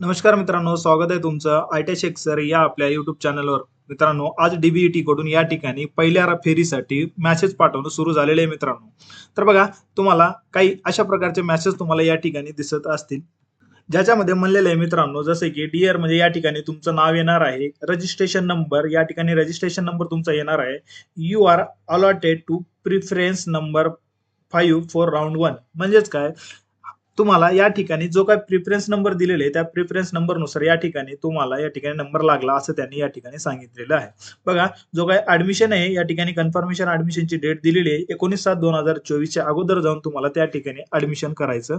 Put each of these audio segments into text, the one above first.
नमस्कार मित्रांनो स्वागत आहे तुमचं आय टी या आपल्या युट्यूब चॅनलवर मित्रांनो आज डीबीईटी कडून या ठिकाणी पहिल्या फेरीसाठी मॅसेज पाठवणं सुरू झालेले आहे मित्रांनो. तर बघा तुम्हाला काही अशा प्रकारचे मॅसेज तुम्हाला या ठिकाणी दिसत असतील. ज्याच्यामध्ये म्हणलेलं आहे मित्रांनो जसे की डिअर म्हणजे या ठिकाणी तुमचं नाव येणार आहे रजिस्ट्रेशन नंबर या ठिकाणी रजिस्ट्रेशन नंबर तुमचा येणार आहे. You are allotted to preference number five for round one म्हणजेच काय? तुम्हाला या ठिकाणी जो काय प्रिफरन्स नंबर दिलेले आहे त्या प्रिफरन्स नंबरनुसार या ठिकाणी तुम्हाला या ठिकाणी नंबर लागला असं त्यांनी या ठिकाणी सांगितलेलं आहे. बघा जो काय ऍडमिशन आहे या ठिकाणी कन्फर्मेशन ऍडमिशनची डेट दिलेली आहे एकोणीस सात दोन हजार चोवीसच्या अगोदर जाऊन तुम्हाला त्या ठिकाणी ऍडमिशन करायचं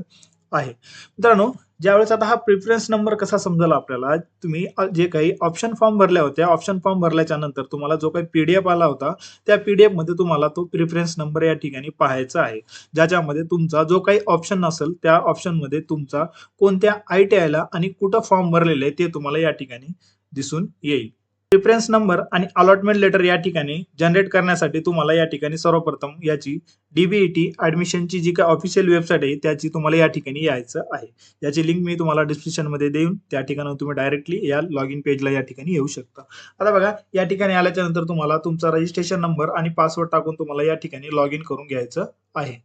आहे. मित्रांनो ज्यावेळेस आता हा प्रिफरन्स नंबर कसा समजाल आपल्याला तुम्ही जे काही ऑप्शन फॉर्म भरल्या होत्या ऑप्शन फॉर्म भरल्याच्या नंतर तुम्हाला जो काही पीडीएफ आला होता त्या पीडीएफमध्ये तुम्हाला तो प्रिफरन्स नंबर या ठिकाणी पाहायचा आहे. ज्याच्यामध्ये तुमचा जो काही ऑप्शन असेल त्या ऑप्शनमध्ये तुमचा कोणत्या आय टी आयला आणि कुठं फॉर्म भरलेले आहे ते तुम्हाला या ठिकाणी दिसून येईल. रेफरन्स नंबर आणि अलॉटमेंट लेटर या ठिकाणी जनरेट करण्यासाठी तुम्हाला या ठिकाणी सर्वप्रथम याची डीबीईटी ऍडमिशनची जी काही ऑफिशियल वेबसाईट आहे त्याची तुम्हाला या ठिकाणी यायचं आहे. याची लिंक मी तुम्हाला डिस्क्रिप्शनमध्ये देऊन त्या ठिकाणी तुम्ही डायरेक्टली या लॉग इन पेजला या ठिकाणी येऊ शकता. आता बघा या ठिकाणी आल्याच्यानंतर तुम्हाला तुमचा रजिस्ट्रेशन नंबर आणि पासवर्ड टाकून तुम्हाला या ठिकाणी लॉग इन करून घ्यायचं आहे.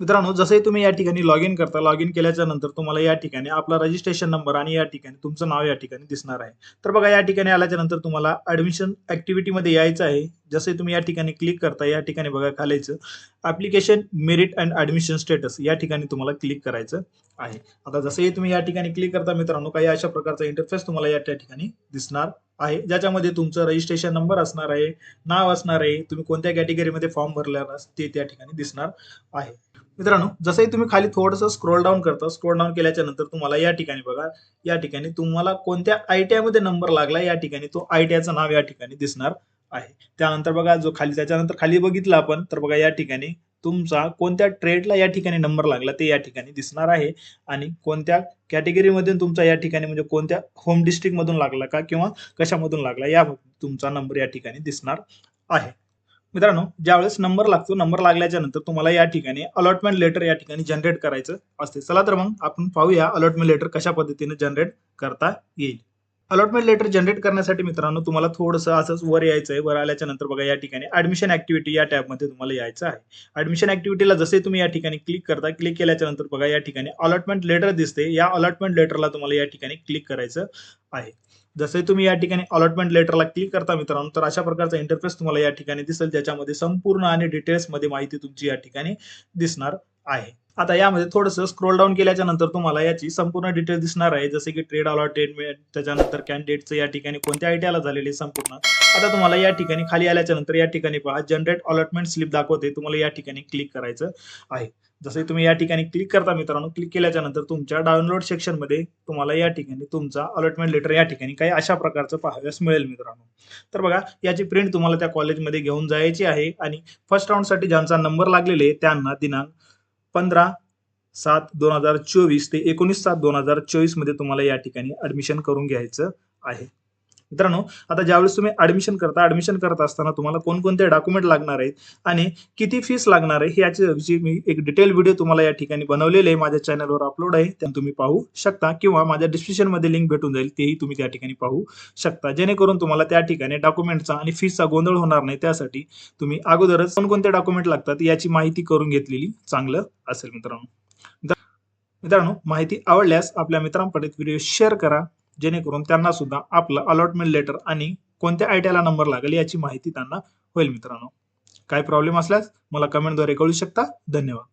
मित्रांनो जसंही तुम्ही या ठिकाणी लॉग इन करता लॉग इन केल्याच्यानंतर तुम्हाला या ठिकाणी आपला रजिस्ट्रेशन नंबर आणि या ठिकाणी तुमचं नाव या ठिकाणी दिसणार आहे तर बघा या ठिकाणी आल्याच्यानंतर तुम्हाला ऍडमिशन ॲक्टिव्हिटीमध्ये यायचं आहे जसे तुम्ही या ठिकाणी क्लिक करता या ठिकाणी बघा खालायचं application merit and admission status या ठिकाणी तुम्हाला क्लिक करायचं आहे आता जसंही तुम्ही या ठिकाणी क्लिक करता मित्रांनो काही अशा प्रकारचा इंटरफेस तुम्हाला या त्या ठिकाणी दिसणार आहे. ज्याच्यामध्ये तुमचं रजिस्ट्रेशन नंबर असणार आहे नाव असणार आहे तुम्ही कोणत्या कॅटेगरीमध्ये फॉर्म भरलेला ते त्या ठिकाणी दिसणार आहे. मित्रांनो जसंही तुम्ही खाली थोडंसं स्क्रोल डाऊन करता स्क्रोल डाऊन केल्याच्यानंतर तुम्हाला या ठिकाणी बघा या ठिकाणी तुम्हाला कोणत्या आय टी मध्ये नंबर लागला या ठिकाणी तो आय टी आयचं नाव या ठिकाणी दिसणार आहे. त्यानंतर बघा जो खाली त्याच्यानंतर खाली बघितलं आपण तर बघा या ठिकाणी तुमचा कोणत्या ट्रेडला या ठिकाणी नंबर लागला ते या ठिकाणी दिसणार आहे. आणि कोणत्या कॅटेगरीमधून तुमचा या ठिकाणी म्हणजे कोणत्या होम डिस्ट्रिक्टमधून लागला का किंवा कशामधून लागला या तुमचा नंबर या ठिकाणी दिसणार आहे. मित्रांनो ज्यावेळेस नंबर लागतो नंबर लागल्याच्या नंतर तुम्हाला या ठिकाणी अलॉटमेंट लेटर या ठिकाणी जनरेट करायचं असते. चला तर मग आपण पाहूया अलॉटमेंट लेटर कशा पद्धतीने जनरेट करता येईल. अलॉटमेंट लेटर जनरेट करण्यासाठी मित्रांनो तुम्हाला थोडंसं असंच वर यायचं आहे वर आल्याच्यानंतर बघा या ठिकाणी ऍडमिशन ऍक्टिव्हिटी या टॅबमध्ये तुम्हाला यायचं आहे. ऍडमिशन ऍक्टिव्हिटीला जसे तुम्ही या ठिकाणी क्लिक करता क्लिक केल्याच्यानंतर बघा या ठिकाणी अलॉटमेंट लेटर दिसते. या अलॉटमेंट लेटरला तुम्हाला या ठिकाणी क्लिक करायचं आहे. जसे तुम्ही या ठिकाणी अलॉटमेंट लेटरला क्लिक करता मित्रांनो तर अशा प्रकारचा इंटरफेस तुम्हाला या ठिकाणी दिसेल ज्याच्यामध्ये संपूर्ण आणि डिटेल्समध्ये माहिती तुमची या ठिकाणी दिसणार आहे. आता यामध्ये थोडंसं स्क्रोल डाऊन केल्याच्यानंतर तुम्हाला याची संपूर्ण डिटेल दिसणार आहे. जसे की ट्रेड अलॉटेडमेंट त्याच्यानंतर कॅन्डिडेटचं या ठिकाणी कोणत्या आयडियाला झालेले संपूर्ण. आता तुम्हाला या ठिकाणी खाली आल्याच्यानंतर या ठिकाणी पहा जनरेट अलॉटमेंट स्लिप दाखवते. तुम्हाला या ठिकाणी क्लिक करायचं आहे. जसे तुम्ही या ठिकाणी क्लिक करता मित्रांनो क्लिक केल्याच्यानंतर तुमच्या डाउनलोड सेक्शनमध्ये तुम्हाला या ठिकाणी तुमचा अलॉटमेंट लेटर या ठिकाणी काही अशा प्रकारचं पाहाव्यास मिळेल मित्रांनो. तर बघा याची प्रिंट तुम्हाला त्या कॉलेजमध्ये घेऊन जायची आहे. आणि फर्स्ट राऊंडसाठी ज्यांचा नंबर लागलेले आहे त्यांना दिनांक पंधरा सात दोन हजार चोवीस ते एकोणीस सात दोन हजार चोवीसमध्ये तुम्हाला या ठिकाणी ऍडमिशन करून घ्यायचं आहे. मित्रांनो आता ज्यावेळेस तुम्ही ऍडमिशन करता ऍडमिशन करत असताना तुम्हाला कोणकोणते डॉक्युमेंट लागणार आहेत आणि किती फीस लागणार आहे याची मी एक डिटेल व्हिडिओ तुम्हाला या ठिकाणी बनवलेले आहे. माझ्या चॅनलवर अपलोड आहे त्या तुम्ही पाहू शकता किंवा माझ्या डिस्क्रिप्शनमध्ये लिंक भेटून जाईल तेही तुम्ही त्या ठिकाणी पाहू शकता. जेणेकरून तुम्हाला त्या ठिकाणी डॉक्युमेंटचा आणि फीसचा गोंधळ होणार नाही त्यासाठी तुम्ही अगोदरच कोणकोणते डॉक्युमेंट लागतात याची माहिती करून घेतलेली चांगलं असेल मित्रांनो. मित्रांनो माहिती आवडल्यास आपल्या मित्रांपर्यंत व्हिडिओ शेअर करा जेणेकरून त्यांना सुद्धा आपलं अलॉटमेंट लेटर आणि कोणत्या आयटीआयला नंबर लागेल याची माहिती त्यांना होईल मित्रांनो. काय प्रॉब्लेम असल्यास मला कमेंटद्वारे कळू शकता. धन्यवाद.